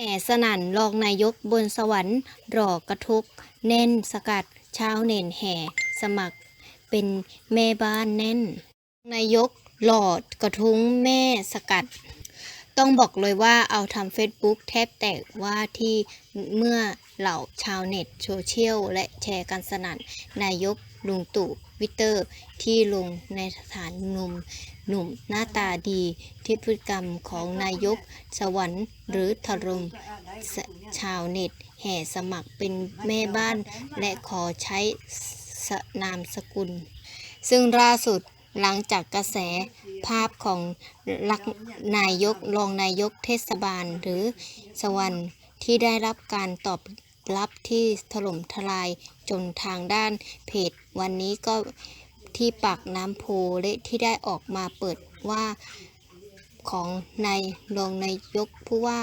แห่สนั่นรองนายกบนสวรรค์รอกระทุกแน่นสกัดชาวเน่นแห่สมัครเป็นแม่บ้านแน่น นายกหลอดกระทุ้งแม่สกัด ต้องบอกเลยว่าเอาทำเฟซบุ๊กแทบแตกว่าที่เมื่อเหล่าชาวเน็ตโซเชียลและแชร์กันสนั่นนายกลุงตู่วิเตอร์ที่ลงในสถานหนุ่มหนุ่มหน้าตาดีที่พฤติกรรมของนายกสวรรค์หรือถล่มชาวเน็ต แห่สมัครเป็นแม่บ้านและขอใช้นามสกุล ซึ่งล่าสุด หลังจากกระแสภาพของลักนายกรองนายกเทศบาลหรือสวรรค์ที่ได้รับการตอบรับที่ถล่มทลายจนทางด้านเพจวันนี้ก็ที่ปากน้ำโพและที่ได้ออกมาเปิดว่าของนายรองนายกผู้ว่า